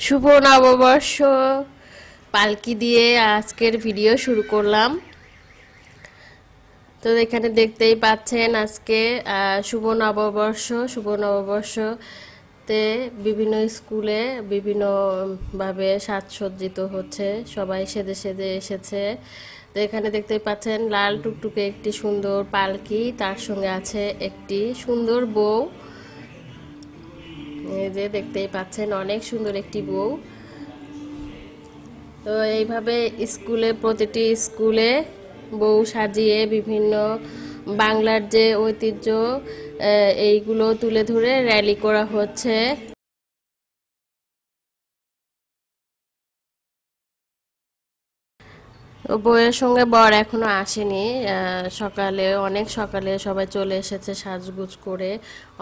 শুভ নববর্ষ। পালকি দিয়ে আজকের ভিডিও শুরু করলাম। তো এখানে দেখতেই পাচ্ছেন আজকে শুভ নববর্ষ, শুভ নববর্ষতে বিভিন্ন স্কুলে বিভিন্নভাবে সাজসজ্জিত হচ্ছে। সবাই সেজে সেজে এসেছে। তো এখানে দেখতেই পাচ্ছেন, লাল টুকটুকে একটি সুন্দর পালকি, তার সঙ্গে আছে একটি সুন্দর বউ। যে দেখতেই পাচ্ছেন, অনেক সুন্দর একটি বউ। তো এইভাবে স্কুলে, প্রতিটি স্কুলে বউ সাজিয়ে বিভিন্ন বাংলার যে ঐতিহ্য এইগুলো তুলে ধরে র্যালি করা হচ্ছে। তো বউয়ের সঙ্গে বর এখনও আসেনি সকালে, অনেক সকালে সবাই চলে এসেছে সাজগুজ করে।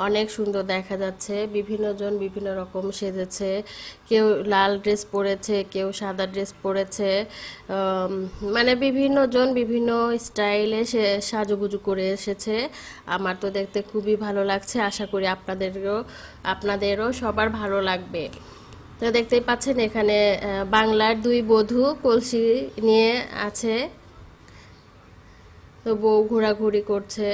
অনেক সুন্দর দেখা যাচ্ছে বিভিন্ন জন বিভিন্ন রকম সেজেছে। কেউ লাল ড্রেস পরেছে, কেউ সাদা ড্রেস পরেছে মানে বিভিন্ন জন বিভিন্ন স্টাইলে সে সাজুগুজু করে এসেছে। আমার তো দেখতে খুবই ভালো লাগছে, আশা করি আপনাদেরও আপনাদেরও সবার ভালো লাগবে। তো দেখতেই পাচ্ছেন এখানে বাংলার দুই বধূ কলসি নিয়ে আছে। তো বউ ঘোরাঘুরি করছে।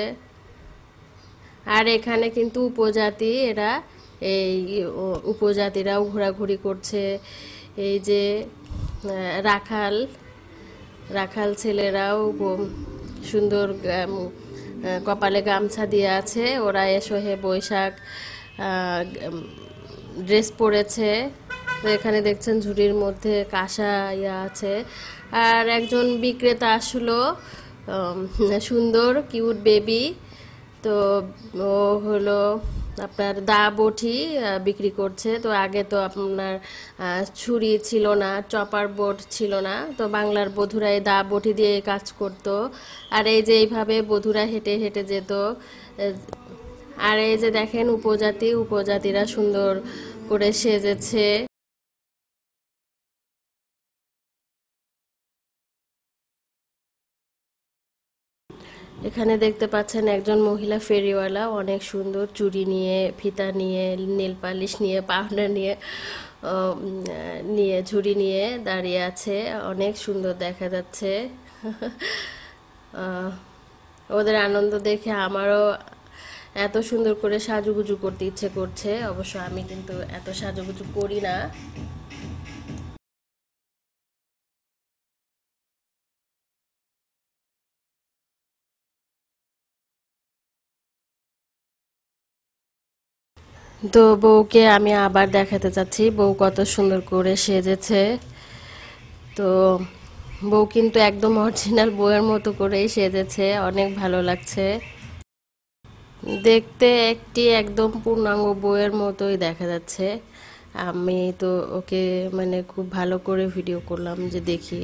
আর এখানে কিন্তু উপজাতি, এরা এই উপজাতিরাও ঘোরাঘুরি করছে। এই যে রাখাল রাখাল ছেলেরাও সুন্দর কপালে গামছা দিয়ে আছে। ওরা এসো হে বৈশাখ ড্রেস পরেছে। এখানে দেখছেন ঝুড়ির মধ্যে কাঁসা ইয়া আছে। আর একজন বিক্রেতা আসলো সুন্দর, কিউট বেবি। তো ও হলো আপনার দা বটি বিক্রি করছে। তো আগে তো আপনার ছুরি ছিল না, চপার বোর্ড ছিল না। তো বাংলার বধুরা এই দা বটি দিয়ে কাজ করতো। আর এই যে এইভাবে বধুরা হেঁটে হেঁটে যেত আর এই যে দেখেন উপজাতি, উপজাতিরা সুন্দর করে সেজেছে। এখানে দেখতে পাচ্ছেন একজন মহিলা ফেরিওয়ালা, অনেক সুন্দর চুড়ি নিয়ে, ফিতা নিয়ে, নেল পালিশ নিয়ে পাহনা নিয়ে নিয়ে, ঝুড়ি নিয়ে দাঁড়িয়ে আছে। অনেক সুন্দর দেখা যাচ্ছে। ওদের আনন্দ দেখে আমারও এত সুন্দর করে সাজুগুজু করতে ইচ্ছে করছে। অবশ্য আমি কিন্তু এত সাজুগুজু করি না। তো বউকে আমি আবার দেখাতে চাচ্ছি বউ কত সুন্দর করে সেজেছে। তো বউ কিন্তু একদম অরিজিনাল বউয়ের মতো করেই সেজেছে। অনেক ভালো লাগছে। দেখতে একটি একদম পূর্ণাঙ্গ বউয়ের মতোই দেখা যাচ্ছে। আমি তো ওকে মানে খুব ভালো করে ভিডিও করলাম যে দেখি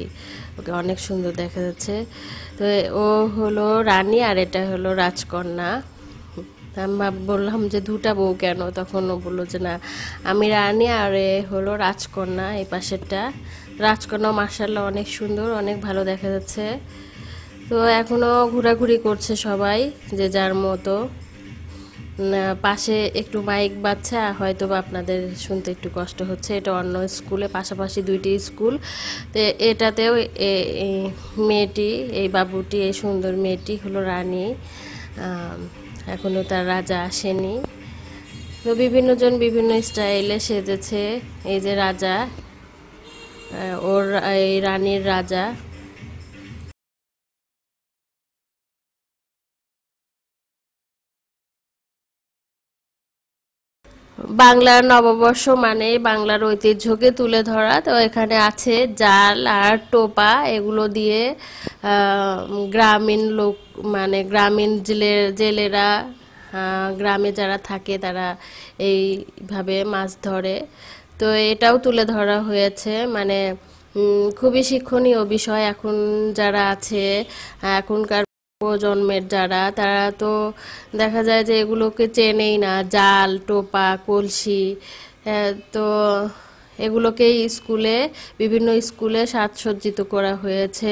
ওকে অনেক সুন্দর দেখা যাচ্ছে। তো ও হলো রানী আর এটা হলো রাজকন্যা। আমি বললাম যে দুটা বউ কেন? তখন ও বলল যে না, আমি রানী আর এ হলো রাজকন্যা, এই পাশেরটা। রাজকন্যা মার্শাল্লাহ অনেক সুন্দর, অনেক ভালো দেখা যাচ্ছে। তো এখনও ঘোরাঘুরি করছে সবাই, যে যার মতো। পাশে একটু মাইক বাচ্চা হয়তো বা আপনাদের শুনতে একটু কষ্ট হচ্ছে। এটা অন্য স্কুলে, পাশাপাশি দুইটি স্কুল। তো এটাতেও মেয়েটি, এই বাবুটি, এই সুন্দর মেয়েটি হলো রানী। আম, এখনও তার রাজা আসেনি। তো বিভিন্ন জন বিভিন্ন স্টাইলে সেজেছে। এই যে রাজা ওর এই রানীর রাজা। বাংলার নববর্ষ মানে বাংলার ঐতিহ্যকে তুলে ধরা। তো এখানে আছে জাল আর টোপা, এগুলো দিয়ে গ্রামীণ লোক মানে গ্রামীণ জেলে, জেলেরা গ্রামে যারা থাকে তারা এইভাবে মাছ ধরে। তো এটাও তুলে ধরা হয়েছে। মানে খুবই শিক্ষণীয় বিষয়। এখন যারা আছে, এখনকার প্রজন্মের যারা তারা তো দেখা যায় যে এগুলোকে চেনেই না। জাল টোপা কলসি আহ, তো এগুলোকেই স্কুলে বিভিন্ন স্কুলে সাজসজ্জিত করা হয়েছে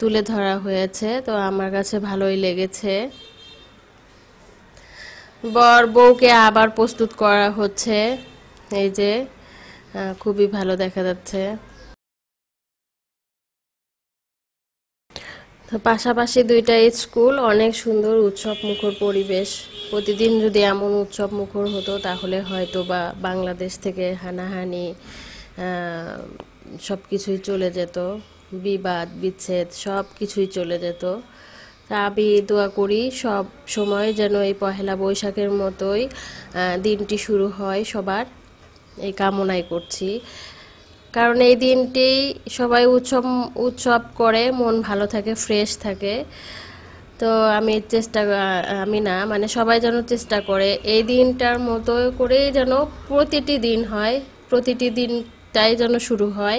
তুলে ধরা হয়েছে। তো আমার কাছে ভালোই লেগেছে। বর বউকে আবার প্রস্তুত করা হচ্ছে। এই যে খুবই ভালো দেখা যাচ্ছে। পাশাপাশি দুইটা স্কুল, অনেক সুন্দর উৎসব মুখর পরিবেশ। প্রতিদিন যদি এমন উৎসব মুখর হতো, তাহলে হয়তো বা বাংলাদেশ থেকে হানাহানি সব কিছুই চলে যেত। বিবাদ, বিচ্ছেদ সব কিছুই চলে যেত। তা আমি দোয়া করি সব সময় যেন এই পহেলা বৈশাখের মতোই দিনটি শুরু হয় সবার। এই কামনাই করছি। কারণ এই দিনটি সবাই উৎসব উৎসব করে, মন ভালো থাকে ফ্রেশ থাকে। তো আমি চেষ্টা, আমি না মানে সবাই যেন চেষ্টা করে। এই দিনটার মতো করেই যেন প্রতিটি দিন হয়, প্রতিটি দিনটাই যেন শুরু হয়,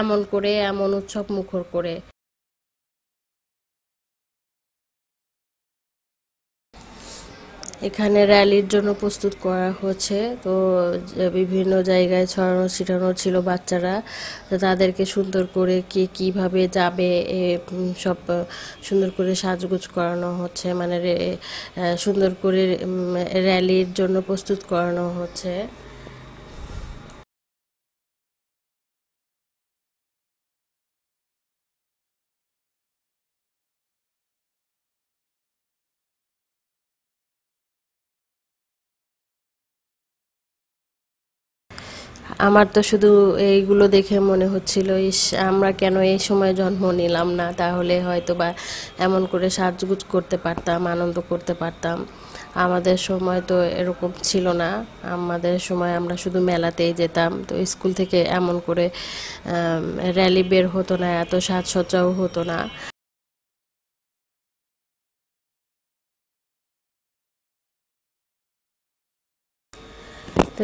এমন করে, এমন উৎসব মুখর করে। এখানে র্যালির জন্য প্রস্তুত করা হচ্ছে। তো বিভিন্ন জায়গায় ছড়ানো ছিটানো ছিল বাচ্চারা। তাদেরকে সুন্দর করে কে কীভাবে যাবে সব সুন্দর করে সাজগুজ করানো হচ্ছে। মানে সুন্দর করে র্যালির জন্য প্রস্তুত করানো হচ্ছে। আমার তো শুধু এইগুলো দেখে মনে হচ্ছিল, ইস, আমরা কেন এই সময় জন্ম নিলাম না? তাহলে হয়তো বা এমন করে সাজগুজ করতে পারতাম, আনন্দ করতে পারতাম। আমাদের সময় তো এরকম ছিল না। আমাদের সময় আমরা শুধু মেলাতেই যেতাম। তো স্কুল থেকে এমন করে র্যালি বের হতো না, এত সাজসজ্জাও হতো না।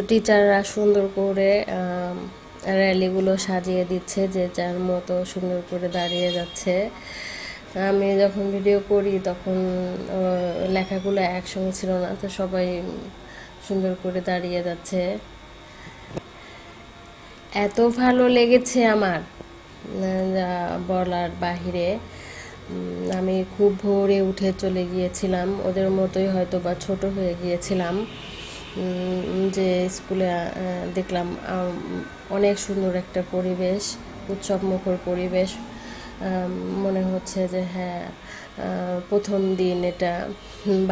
তো টিচাররা সুন্দর করে র্যালিগুলো সাজিয়ে দিচ্ছে যে যার মতো সুন্দর করে দাঁড়িয়ে যাচ্ছে। আমি যখন ভিডিও করি তখন লেখাগুলো একসঙ্গে ছিল না, তো সবাই সুন্দর করে দাঁড়িয়ে যাচ্ছে। এত ভালো লেগেছে আমার যা বলার বাহিরে। আমি খুব ভোরে উঠে চলে গিয়েছিলাম, ওদের মতোই হয়তো বা ছোট হয়ে গিয়েছিলাম। যে স্কুলে দেখলাম অনেক সুন্দর একটা পরিবেশ উৎসব মুখর পরিবেশ মনে হচ্ছে যে হ্যাঁ প্রথম দিন এটা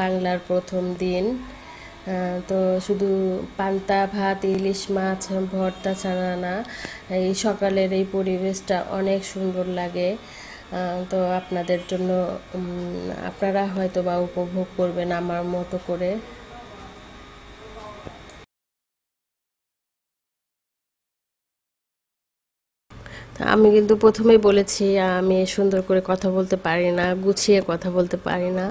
বাংলার প্রথম দিন। তো শুধু পান্তা, ভাত, ইলিশ মাছ, ভর্তা ছাড়া না, এই সকালের এই পরিবেশটা অনেক সুন্দর লাগে। তো আপনাদের জন্য আপনারা হয়তো বা উপভোগ করবেন আমার মতো করে। আমি কিন্তু প্রথমেই বলেছি, আমি সুন্দর করে কথা বলতে পারি না, গুছিয়ে কথা বলতে পারি না।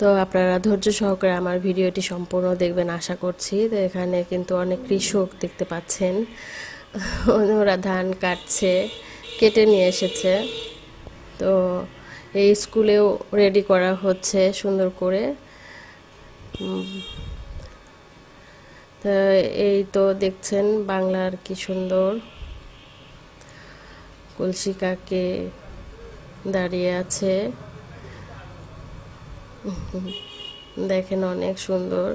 তো আপনারা ধৈর্য সহকারে আমার ভিডিওটি সম্পূর্ণ দেখবেন আশা করছি। তো এখানে কিন্তু অনেক কৃষক দেখতে পাচ্ছেন। ওরা ধান কাটছে, কেটে নিয়ে এসেছে। তো এই স্কুলেও রেডি করা হচ্ছে সুন্দর করে। তো এই তো দেখছেন বাংলার কি সুন্দর। কলসি কাকে দাঁড়িয়ে আছে। দেখেন অনেক সুন্দর।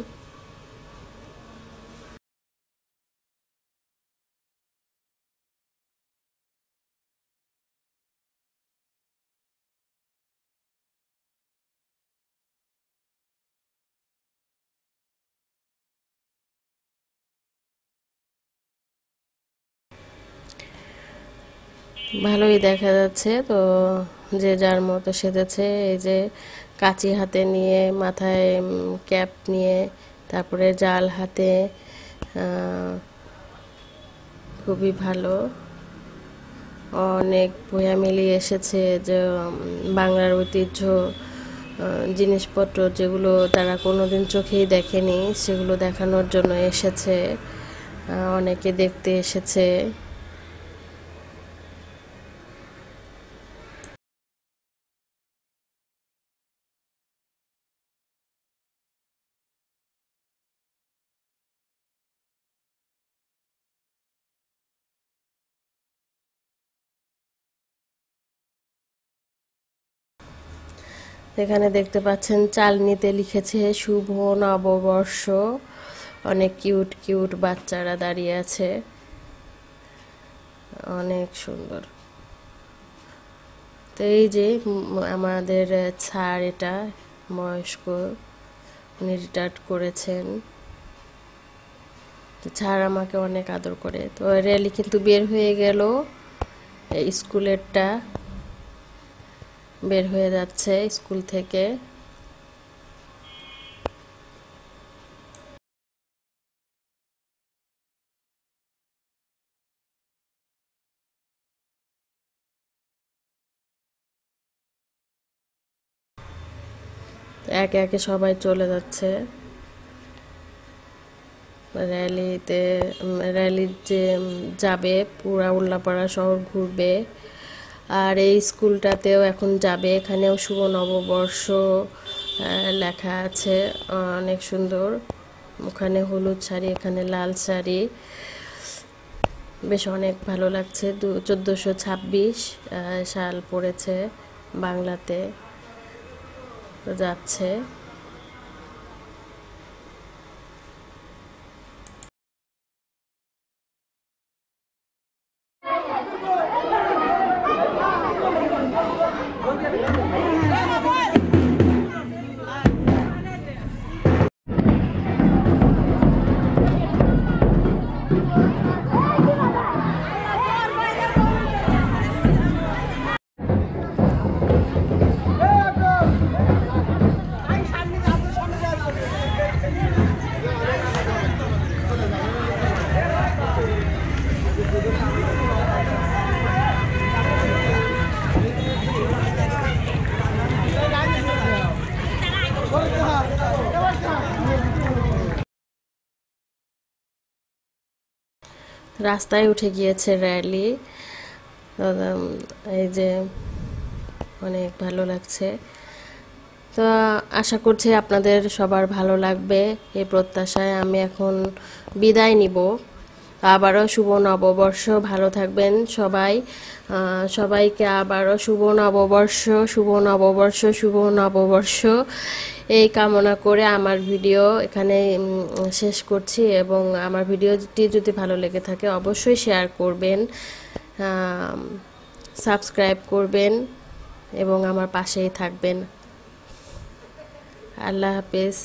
ভালোই দেখা যাচ্ছে। তো যে যার মতো সেজেছে, এই যে কাঁচি হাতে নিয়ে, মাথায় ক্যাপ নিয়ে, তারপরে জাল হাতে খুবই ভালো। অনেক বইয়া মিলিয়ে এসেছে যে বাংলার ঐতিহ্য জিনিসপত্র যেগুলো তারা কোনোদিন চোখেই দেখেনি, সেগুলো দেখানোর জন্য এসেছে। অনেকে দেখতে এসেছে। এখানে দেখতে পাচ্ছেন চালনিতে লিখেছে, শুভ নববর্ষ। অনেক কিউট কিউট বাচ্চারা দাঁড়িয়ে আছে। অনেক সুন্দর। তো এই যে আমাদের ছাড় এটা বয়স্ক উনি রিটায়ার্ড করেছেন। তো ছাড় আমাকে অনেক আদর করে। তো র্যালি কিন্তু বের হয়ে গেল স্কুলেরটা। বের হয়ে যাচ্ছে স্কুল থেকে। একে একে সবাই চলে যাচ্ছে। র্যালিতে র্যালি যে যাবে পুরা উল্লাপাড়া শহর ঘুরবে। আর এই স্কুলটাতেও এখন যাবে। এখানেও শুভ নববর্ষ লেখা আছে অনেক সুন্দর। ওখানে হলুদ শাড়ি, এখানে লাল শাড়ি। বেশ অনেক ভালো লাগছে। দু, চোদ্দোশো ছাব্বিশ সাল পড়েছে বাংলাতে। যাচ্ছে। ¡Vamos, pues! রাস্তায় উঠে গিয়েছে র্যালি এই যে অনেক ভালো লাগছে। তো আশা করছি আপনাদের সবার ভালো লাগবে এই প্রত্যাশায়। আমি এখন বিদায় নিব। আবারও শুভ নববর্ষ। ভালো থাকবেন সবাই। সবাইকে আবারও শুভ নববর্ষ শুভ নববর্ষ শুভ নববর্ষ। এই কামনা করে আমার ভিডিও এখানে শেষ করছি এবং আমার ভিডিওটি যদি ভালো লেগে থাকে অবশ্যই শেয়ার করবেন সাবস্ক্রাইব করবেন এবং আমার পাশেই থাকবেন। আল্লাহ হাফেজ।